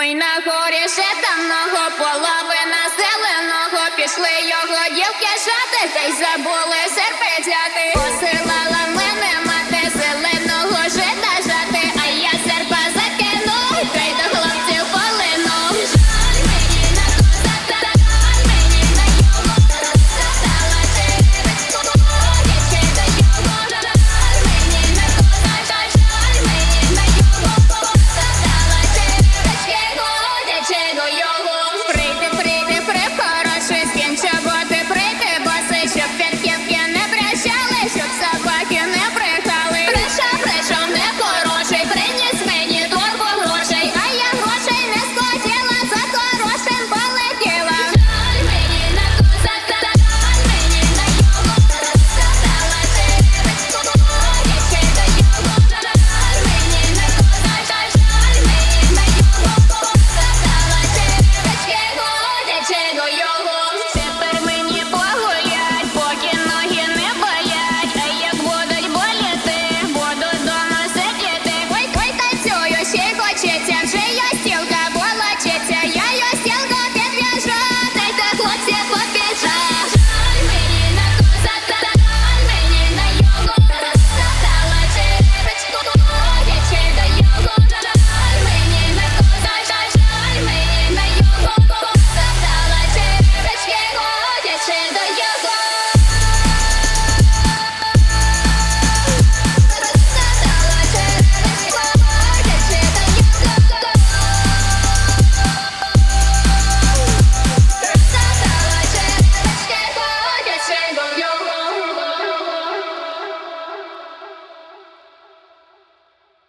Ой, на горі ще темного половина зеленого пішли його дівки шати та й забули серп.